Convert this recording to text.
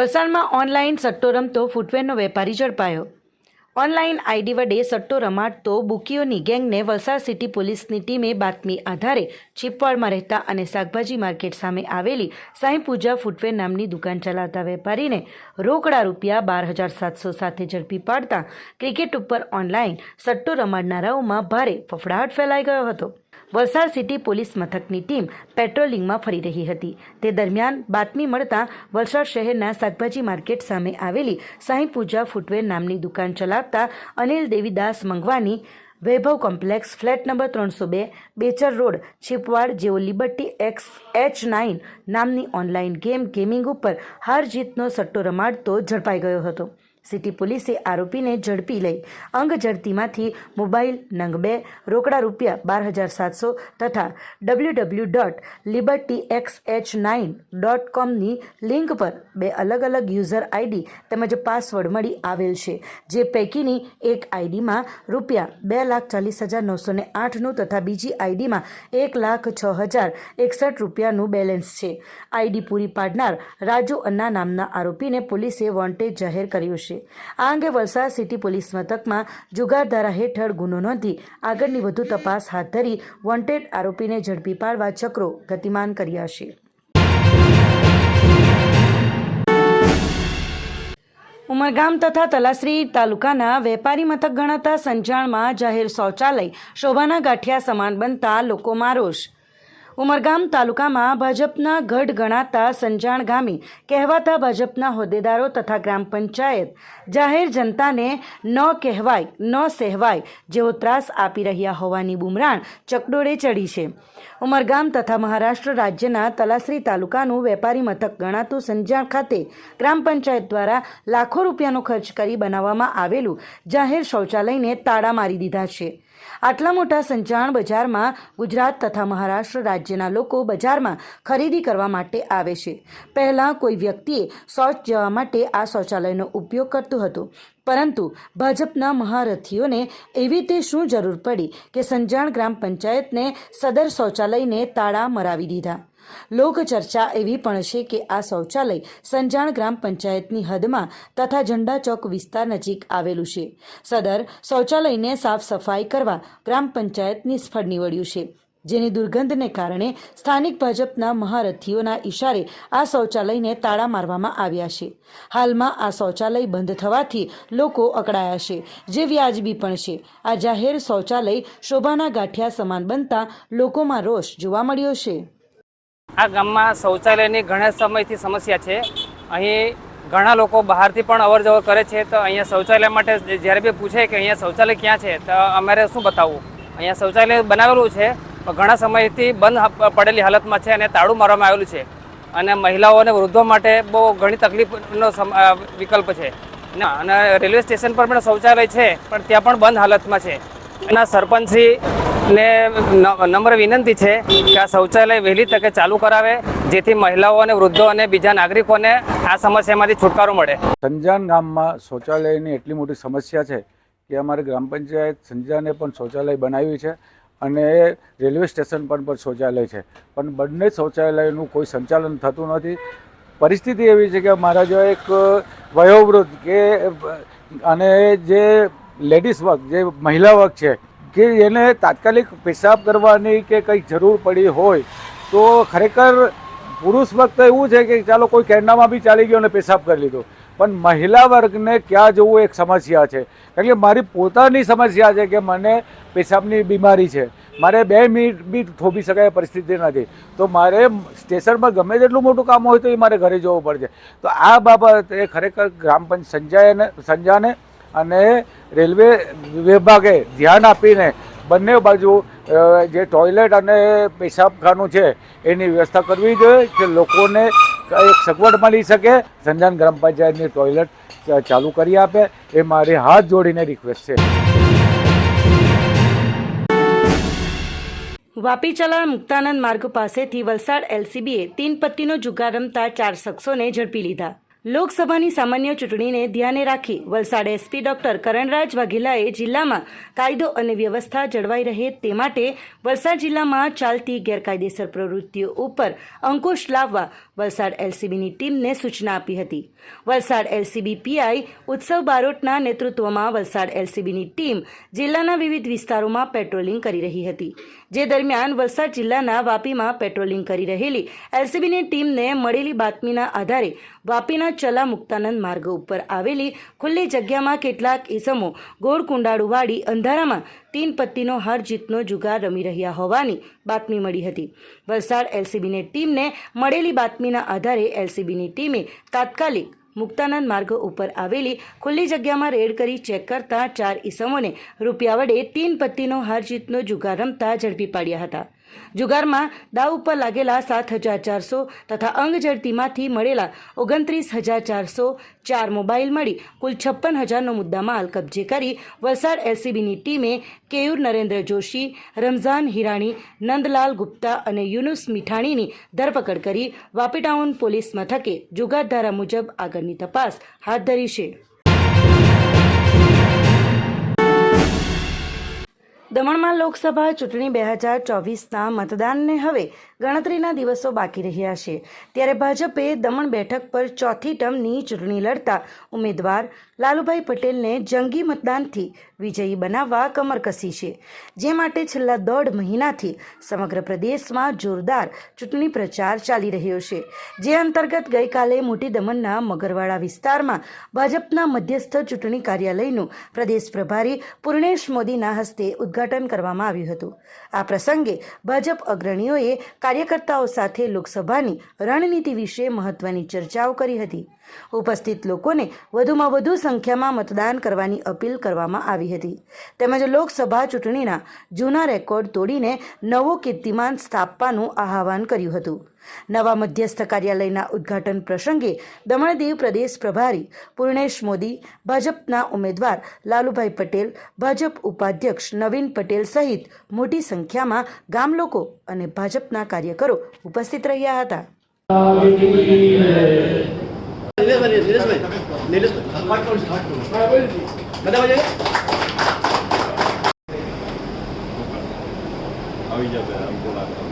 વલસાડમાં ઓનલાઈન સટ્ટો રમતો ફૂટવેરનો વેપારી ઝડપાયો. ઓનલાઈન આઈડી વડે સટ્ટો રમાડતો બુકીઓની ગેંગને વલસાડ સિટી પોલીસની ટીમે બાતમી આધારે ચીપવાડમાં રહેતા અને શાકભાજી માર્કેટ સામે આવેલી સાંઈ પૂજા ફૂટવેર નામની દુકાન ચલાવતા વેપારીને રોકડા રૂપિયા બાર હજાર સાતસો સાથે ઝડપી પાડતા ક્રિકેટ ઉપર ઓનલાઈન સટ્ટો રમાડનારાઓમાં ભારે ફફડાટ ફેલાઈ ગયો હતો. વલસાડ સિટી પોલીસ મથકની ટીમ પેટ્રોલિંગમાં ફરી રહી હતી. તે દરમિયાન બાતમી મળતા વલસાડ શહેરના શાકભાજી માર્કેટ સામે આવેલી સાંઈ પૂજા ફૂટવેર નામની દુકાન ચલાવતા Anil Devidas Mangwani Vaibhav complex flat number ત્રણસો બે, બેચર રોડ, છીપવાડ જેઓ લિબર્ટી એક્સ, એચ નાઇન નામની ઓનલાઈન ગેમ ગેમિંગ ઉપર હાર જીતનો સટ્ટો રમાડતો ઝડપાઈ ગયો હતો. સિટી પોલીસે આરોપીને ઝડપી લઈ અંગ ઝડતીમાંથી મોબાઈલ નંગ બે, રોકડા રૂપિયા બાર હજાર સાતસો તથા W W dot Liberty X H nine dot કોમની link પર બે અલગ અલગ યુઝર આઈડી તેમજ પાસવર્ડ મળી આવેલ છે, જે પૈકીની એક આઈડીમાં રૂપિયા બે લાખ ચાલીસ હજાર નવસો ને આઠનું તથા બીજી આઈડીમાં એક લાખ છ હજાર એકસઠ રૂપિયાનું બેલેન્સ છે. આઈડી પૂરી પાડનાર રાજુ અન્ના નામના આરોપીને પોલીસે વોન્ટેજ જાહેર કર્યું છે. આ અંગે વલસાડ સિટી પોલીસ મથકમાં જુગાર ધારા હેઠળ ગુનો નોંધી આગળની વધુ તપાસ હાથ ધરી વોન્ટેડ આરોપીને ઝડપી પાડવા ચક્રો ગતિમાન કર્યા છે. ઉમરગામ તથા તલાસરી તાલુકાના વેપારી મથક ગણાતા સંજાણમાં જાહેર શૌચાલય શોભાના ગાંઠિયા સમાન બનતા લોકોમાં રોષ. ઉમરગામ તાલુકામાં ભાજપના ગઢ ગણાતા સંજાણ ગામે કહેવાતા ભાજપના હોદ્દેદારો તથા ગ્રામ પંચાયત જાહેર જનતાને ન કહેવાય, ન સહેવાય જેવો ત્રાસ આપી રહ્યા હોવાની બુમરાણ ચકડોળે ચડી છે. ઉમરગામ તથા મહારાષ્ટ્ર રાજ્યના તલાસરી તાલુકાનું વેપારી મથક ગણાતું સંજાણ ખાતે ગ્રામ પંચાયત દ્વારા લાખો રૂપિયાનો ખર્ચ કરી બનાવવામાં આવેલું જાહેર શૌચાલયને તાળા મારી દીધા છે. આટલા મોટા સંચાણ બજારમાં ગુજરાત તથા મહારાષ્ટ્ર રાજ્યના લોકો બજારમાં ખરીદી કરવા માટે આવે છે. પહેલાં કોઈ વ્યક્તિએ શૌચ જવા માટે આ શૌચાલયનો ઉપયોગ કરતું હતું. પરંતુ ભાજપના મહારથીઓને એવી તે શું જરૂર પડી કે સંજાણ ગ્રામ પંચાયતને સદર શૌચાલયને તાળા મરાવી દીધા? લોકચર્ચા એવી પણ છે કે આ શૌચાલય સંજાણ ગ્રામ પંચાયતની હદમાં તથા ઝંડા ચોક વિસ્તાર નજીક આવેલું છે. સદર શૌચાલયને સાફ સફાઈ કરવા ગ્રામ પંચાયત નિષ્ફળ નીવડ્યું છે, જેની દુર્ગંધને કારણે સ્થાનિક ભાજપના મહારથીઓના ઈશારે આ શૌચાલયને તાળા મારવામાં આવ્યા છે. હાલમાં આ શૌચાલય બંધ થવાથી લોકો અકળાયા છે, જે વ્યાજબી પણ છે. આ જાહેર શૌચાલય શોભાના ગાંઠિયા સમાન બનતા લોકોમાં રોષ જોવા મળ્યો છે. આ ગામમાં શૌચાલયની ઘણા સમયથી સમસ્યા છે. અહીં ઘણા લોકો બહારથી પણ અવર જવર કરે છે તો અહીંયા શૌચાલય માટે જ્યારે બી પૂછે કે અહીંયા શૌચાલય ક્યાં છે તો અમારે શું બતાવવું? અહીંયા શૌચાલય બનાવેલું છે, પણ ઘણા સમયથી બંધ પડેલી હાલતમાં છે અને તાળું મારવામાં આવેલું છે. અને મહિલાઓ અને વૃદ્ધો માટે બહુ ઘણી તકલીફનો વિકલ્પ છે. ના અને રેલવે સ્ટેશન પર પણ શૌચાલય છે, પણ ત્યાં પણ બંધ હાલતમાં છે. એના સરપંચશ્રી ને નમ્ર વિનંતી છે કે આ શૌચાલય વહેલી તકે ચાલુ કરાવે, જેથી મહિલાઓ અને વૃદ્ધો અને બીજા નાગરિકોને આ સમસ્યામાંથી છુટકારો મળે. સંજાન ગામમાં શૌચાલયની એટલી મોટી સમસ્યા છે કે અમારે ગ્રામ પંચાયત સંજાને પણ શૌચાલય બનાવ્યું છે અને રેલવે સ્ટેશન પર પણ શૌચાલય છે. પણ બંને શૌચાલયનું કોઈ સંચાલન થતું નથી. પરિસ્થિતિ એવી છે કે મારા જો એક વયોવૃદ્ધ કે, અને જે લેડીઝ વર્ગ, જે મહિલા વર્ગ છે કે એને તાત્કાલિક પેશાબ કરવાની કે કંઈક જરૂર પડી હોય, તો ખરેખર પુરુષ વખતે એવું છે કે ચાલો કોઈ કેરનામાં બી ચાલી ગયો અને પેશાબ કરી લીધો. પણ મહિલા વર્ગને ક્યાં જવું એક સમસ્યા છે. કારણ કે મારી પોતાની સમસ્યા છે કે મને પેશાબની બીમારી છે. મારે બે મિનિટ બી થોભી શકાય પરિસ્થિતિ નથી. તો મારે સ્ટેશનમાં ગમે તેટલું મોટું કામ હોય તો એ મારે ઘરે જવું પડશે. તો આ બાબતે ખરેખર ગ્રામ પંચ સંજયને, સંજાને અને રેલવે વિભાગે ધ્યાન આપીને બંને બાજુ જે ટોયલેટ અને પેશાબખાનું છે, એની વ્યવસ્થા કરવી જોઈએ કે લોકોને એક સગવડ મળી શકે. સંજાન ગ્રામ પંચાયતની ટોયલેટ ચાલુ કરી આપે. એ મારી હાથ જોડીને રિક્વેસ્ટ છે. વાપી ચલણ મુક્તાનંદ માર્ગ પાસેથી વલસાડ એલસીબીએ તીન પત્તીનો જુગાર રમતા ચાર શખ્સોને ઝડપી લીધા. લોકસભાની સામાન્ય ચૂંટણીને ધ્યાને રાખી વલસાડ એસપી ડોક્ટર કરણરાજ વાઘેલાએ જિલ્લામાં કાયદો અને વ્યવસ્થા જળવાઈ રહે તે માટે વલસાડ જિલ્લામાં ચાલતી ગેરકાયદેસર પ્રવૃત્તિઓ ઉપર અંકુશ લાવવા વલસાડ એલસીબીની ટીમને સૂચના આપી હતી. વલસાડ એલસીબી પીઆઈ ઉત્સવ બારોટના નેતૃત્વમાં વલસાડ એલસીબીની ટીમ જિલ્લાના વિવિધ વિસ્તારોમાં પેટ્રોલિંગ કરી રહી હતી. જે દરમિયાન વલસાડ જિલ્લાના વાપીમાં પેટ્રોલિંગ કરી રહેલી એલસીબીની ટીમને મળેલી બાતમીના આધારે વાપીના ચલા મુક્તાનંદ માર્ગ ઉપર આવેલી ખુલ્લી જગ્યામાં કેટલાક ઈસમો ગોળ કુંડાળુવાળી અંધારામાં તીન પત્તીનો હાર જીતનો જુગાર રમી રહ્યા હોવાની બાતમી મળી હતી. વલસાડ એલસીબીની ટીમને મળેલી બાતમીના આધારે એલસીબીની ટીમે તાત્કાલિક મુક્તાનંદ માર્ગ ઉપર આવેલી ખુલ્લી જગ્યામાં રેડ કરી ચેક કરતા ચાર ઈસમોને રૂપિયા વડે તીન પત્તીનો હાર જીતનો જુગાર રમતા ઝડપી પાડ્યા હતા. જુગારમાં દાવ ઉપર લાગેલા સાત હજાર ચારસો તથા અંગ ઝડપીમાંથી મળેલા ઓગણત્રીસ હજાર ચારસો ચાર મોબાઈલ મળી કુલ છપ્પન હજારનો મુદ્દામાલ કબજે કરી વલસાડ એલસીબીની ટીમે કેયુર નરેન્દ્ર જોશી, રમઝાન હિરાણી, નંદલાલ ગુપ્તા અને યુનુસ મીઠાણીની ધરપકડ કરી વાપી ટાઉન પોલીસ મથકે જુગાર ધારા મુજબ આગળની તપાસ હાથ ધરી છે. દમણમાં લોકસભા ચૂંટણી બે હજાર ચોવીસના મતદાનને હવે ગણતરીના દિવસો બાકી રહ્યા છે. ત્યારે ભાજપે દમણ બેઠક પર ચોથી ટર્મની ચૂંટણી લડતા ઉમેદવાર લાલુભાઈ પટેલને જંગી મતદાનથી વિજયી બનાવવા કમર કસી છે. જે માટે છેલ્લા દોઢ મહિનાથી સમગ્ર પ્રદેશમાં જોરદાર ચૂંટણી પ્રચાર ચાલી રહ્યો છે. જે અંતર્ગત ગઈકાલે મોટી દમણના મગરવાડા વિસ્તારમાં ભાજપના મધ્યસ્થ ચૂંટણી કાર્યાલયનું પ્રદેશ પ્રભારી પૂર્ણેશ મોદીના હસ્તે ઉદ્ઘાટન કરવામાં આવ્યું હતું. આ પ્રસંગે ભાજપ અગ્રણીઓએ કાર્યકર્તાઓ સાથે લોકસભાની રણનીતિ વિશે મહત્વની ચર્ચાઓ કરી હતી. ઉપસ્થિત લોકોને વધુમાં વધુ સંખ્યામાં મતદાન કરવાની અપીલ કરવામાં આવી હતી. તેમજ લોકસભા ચૂંટણીના જૂના રેકોર્ડ તોડીને નવો કીર્તિમાન સ્થાપવાનું આહવાન કર્યું હતું. નવા મધ્યસ્થ કાર્યાલયના ઉદ્ઘાટન પ્રસંગે દમણદીવ પ્રદેશ પ્રભારી પૂર્ણેશ મોદી, ભાજપના ઉમેદવાર લાલુભાઈ પટેલ, ભાજપ ઉપાધ્યક્ષ નવીન પટેલ સહિત મોટી સંખ્યામાં ગામ લોકો અને ભાજપના કાર્યકરો ઉપસ્થિત રહ્યા હતા. નીલેશભાઈ નીલેશભાઈ. નીલેશભાઈ. બધા આવી જશે આમ થોડા